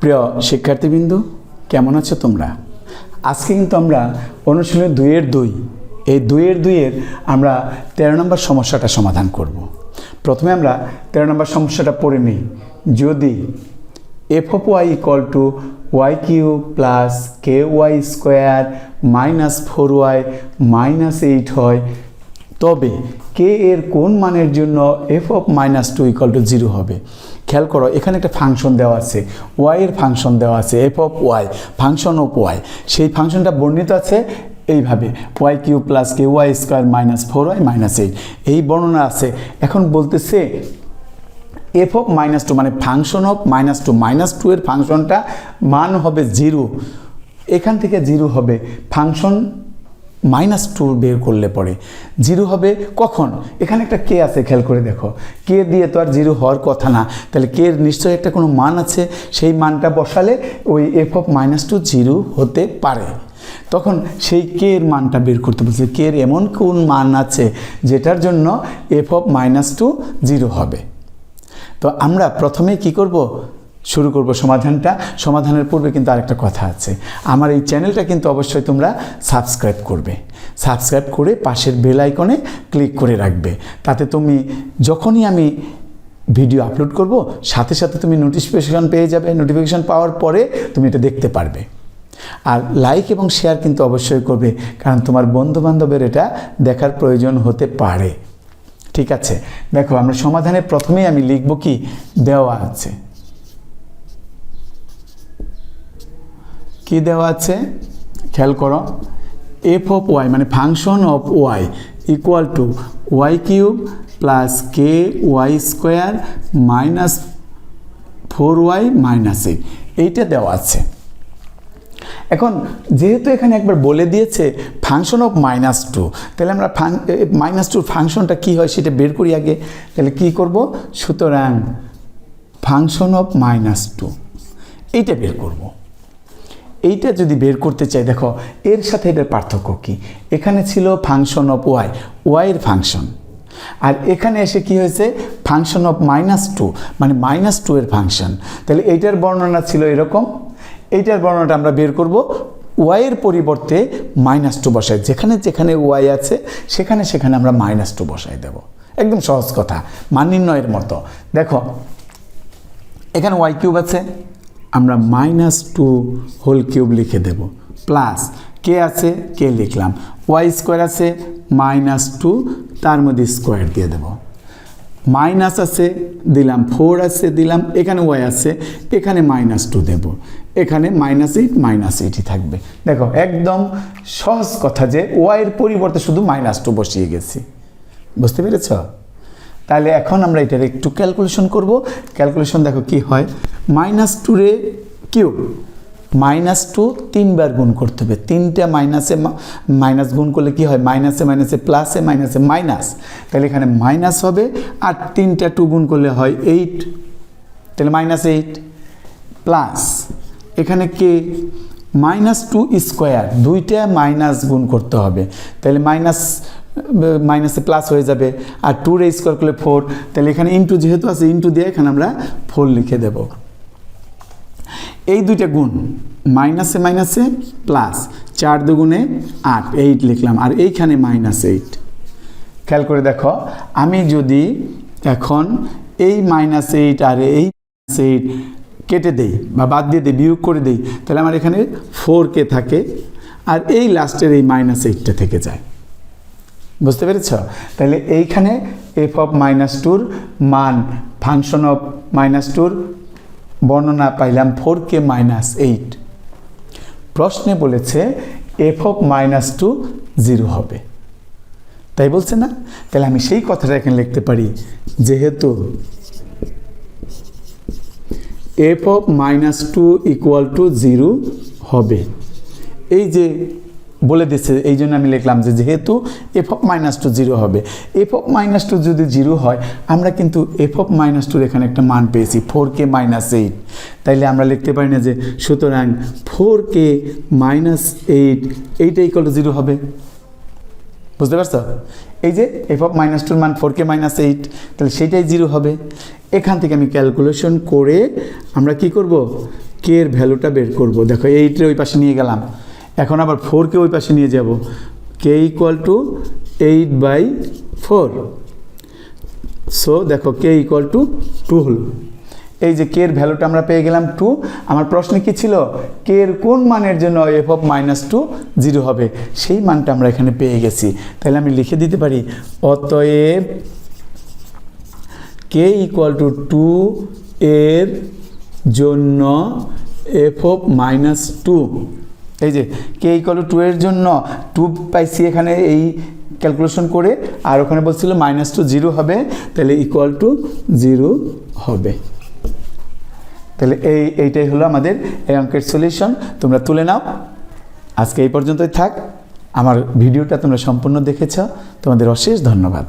প্রিয় শিক্ষার্থীবৃন্দ, কেমন আছো তোমরা? আজকে কিন্তু আমরা অনুশীলনী দুইয়ের দুই। এই দুইয়ের দুইয়ের আমরা তেরো নম্বর সমস্যাটা সমাধান করব। প্রথমে আমরা তেরো নম্বর সমস্যাটা পড়ে নিই। যদি F of Y equal to Y cube plus K Y square minus four Y minus eight হয় তবে কে এর কোন মানের জন্য F of minus two equal to zero হবে? খেয়াল করো, এখানে একটা ফাংশন দেওয়া আছে। ওয়াই এর ফাংশন দেওয়া আছে F of Y function of Y সেই ফাংশনটা বর্ণিত আছে এইভাবে Y cube plus K Y square minus four Y minus eight এই বর্ণনা আছে। এখন বলতেছে এফ অফ মাইনাস টু মানে function of minus two minus two এর ফাংশনটা মান হবে জিরো এখান থেকে জিরো হবে। ফাংশন মাইনাস টু বের করলে পরে জিরো হবে কখন? এখানে একটা কে আছে, খেয়াল করে দেখো। কে দিয়ে তো আর জিরো হওয়ার কথা না। তাহলে কে নিশ্চয়ই একটা কোনো মান আছে? সেই মানটা বসালে ওই F of minus two zero হতে পারে। তখন সেই কে এর মানটা বের করতে বলছে, কে এর এমন কোন মান আছে যেটার জন্য F of minus two zero হবে? তো আমরা প্রথমে কি করব? শুরু করব সমাধানটা। সমাধানের পূর্বে কিন্তু আরেকটা কথা আছে। আমার এই চ্যানেলটা কিন্তু অবশ্যই তোমরা সাবস্ক্রাইব করবে। সাবস্ক্রাইব করে পাশের বেল আইকনে ক্লিক করে রাখবে। তাতে তুমি যখনই আমি ভিডিও আপলোড করব, সাথে সাথে তুমি নোটিফিকেশন পেয়ে যাবে। নোটিফিকেশন পাওয়ার পরে তুমি এটা দেখতে পারবে। আর লাইক এবং শেয়ার কিন্তু অবশ্যই করবে, কারণ তোমার বন্ধুবান্ধবের এটা দেখার প্রয়োজন হতে পারে। ঠিক আছে? দেখো, আমরা সমাধানের প্রথমেই আমি লিখব কি? দেওয়া আছে। কি দেওয়া আছে? খেয়াল করো। এফ অফ ওয়াই মানে function of Y equal to Y cube plus K Y square minus four Y minus eight এইটা দেওয়া আছে। এখন যেহেতু এখানে একবার বলে দিয়েছে ফাংশন অফ মাইনাস টু তাহলে আমরা ফাং মাইনাস টুর ফাংশনটা কী হয় সেটা বের করি আগে। তাহলে কি করব? সুতরাং ফাংশন অফ মাইনাস টু এইটা বের করব। এইটা যদি বের করতে চাই, দেখো, এর সাথে এটার পার্থক্য কী? এখানে ছিল ফাংশন অফ ওয়াই ওয়াইয়ের ফাংশন আর এখানে এসে কি হয়েছে? ফাংশন অফ মাইনাস টু মানে মাইনাস টু এর ফাংশন তাহলে এইটার বর্ণনা ছিল এরকম। এইটার বর্ণনাটা আমরা বের করব। ওয়াইয়ের পরিবর্তে মাইনাস টু বসাই। যেখানে যেখানে ওয়াই আছে, সেখানে সেখানে আমরা মাইনাস টু বসাই দেব। একদম সহজ কথা, মান নির্ণয়ের মতো। দেখো, এখানে ওয়াই কিউব আছে। আমরা মাইনাস টু হোল কিউব লিখে দেব। প্লাস কে আছে? কে লিখলাম। ওয়াই স্কোয়ার আছে মাইনাস টু তার মধ্যে স্কোয়ার দিয়ে দেব। মাইনাস আছে, দিলাম ফোর আছে, দিলাম, এখানে ওয়াই আছে, এখানে মাইনাস টু দেব। এখানে মাইনাস এইট মাইনাস এইটই থাকবে। দেখো, একদম সহজ কথা যে ওয়াইয়ের পরিবর্তে শুধু মাইনাস টু বসিয়ে গেছি। বুঝতে পেরেছ? তাহলে এখন আমরা এটার একটু ক্যালকুলেশন করব। ক্যালকুলেশন দেখো কি হয়? মাইনাস টুরে কিউব মাইনাস টু তিনবার গুণ করতে হবে। তিনটা মাইনাসে মাইনাস গুণ করলে কি হয়? মাইনাসে মাইনাসে প্লাসে মাইনাসে মাইনাস তাহলে এখানে মাইনাস হবে আর তিনটা টু গুণ করলে হয় এইট তাহলে মাইনাস এইট প্লাস এখানে কে? মাইনাস টু স্কোয়ার দুইটা মাইনাস গুণ করতে হবে। তাহলে মাইনাস মাইনাসে প্লাস হয়ে যাবে। আর টুর স্কোয়ার করলে ফোর তাহলে এখানে ইন্টু যেহেতু আছে ইন্টু দিয়ে এখানে আমরা ফোর লিখে দেব। এই দুইটা গুণ মাইনাসে মাইনাসে প্লাস চার দুগুণে আট এইট লিখলাম। আর এইখানে মাইনাস এইট খেয়াল করে দেখো, আমি যদি এখন এই মাইনাস এইট আর এই এইট কেটে দেই বা বাদ দিয়ে দিই, বিয়োগ করে দিই, তাহলে আমার এখানে ফোর কে থাকে, আর এই লাস্টের এই মাইনাস এইটটা থেকে যায়। বুঝতে পেরেছ? তাহলে এইখানে এফ অফ মাইনাস টুর মান ফাংশন অফ মাইনাস টুর বর্ণনা পাইলাম ফোর কে মাইনাস এইট প্রশ্নে বলেছে F of minus two zero হবে। তাই বলছে না? তাহলে আমি সেই কথাটা এখানে লিখতে পারি, যেহেতু F of minus two equal to zero হবে। এই যে বলে দিচ্ছে, এই জন্য আমি লিখলাম যে যেহেতু F of minus two zero হবে এফ অফ মাইনাস টু যদি জিরো হয়, আমরা কিন্তু এফ অফ মাইনাস টুর এখানে একটা মান পেয়েছি ফোর কে মাইনাস এইট তাইলে আমরা লিখতে পারি না যে সুতরাং ফোর কে মাইনাস এইট এইটা ইকুয়াল টু জিরো হবে। বুঝতে পারছ? এই যে এফ অফ মাইনাস টুর মান ফোর কে মাইনাস এইট তাহলে সেটাই জিরো হবে। এখান থেকে আমি ক্যালকুলেশন করে আমরা কি করব? কে এর ভ্যালুটা বের করব। দেখো এইটে ওই পাশে নিয়ে গেলাম। এখন আবার ফোরকে ওই পাশে নিয়ে যাব। K equal to eight by four so দেখো কে ইকুয়াল টু টু হলো। এই যে কে এর ভ্যালুটা আমরা পেয়ে গেলাম টু আমার প্রশ্নে কি ছিল? কে এর কোন মানের জন্য F of minus two zero হবে? সেই মানটা আমরা এখানে পেয়ে গেছি। তাহলে আমি লিখে দিতে পারি, অতএব কে ইকুয়াল টু টু এর জন্য এফ অফ মাইনাস টু এই যে কে ইকুয়াল টু টু এর জন্য টু পাইছি এখানে এই ক্যালকুলেশন করে, আর ওখানে বলছিল মাইনাস টু জিরো হবে, তাহলে ইকুয়াল টু জিরো হবে। তাহলে এই, এইটাই হলো আমাদের এই অঙ্কের সলিউশন তোমরা তুলে নাও। আজকে এই পর্যন্তই থাক। আমার ভিডিওটা তোমরা সম্পূর্ণ দেখেছ। তোমাদের অশেষ ধন্যবাদ।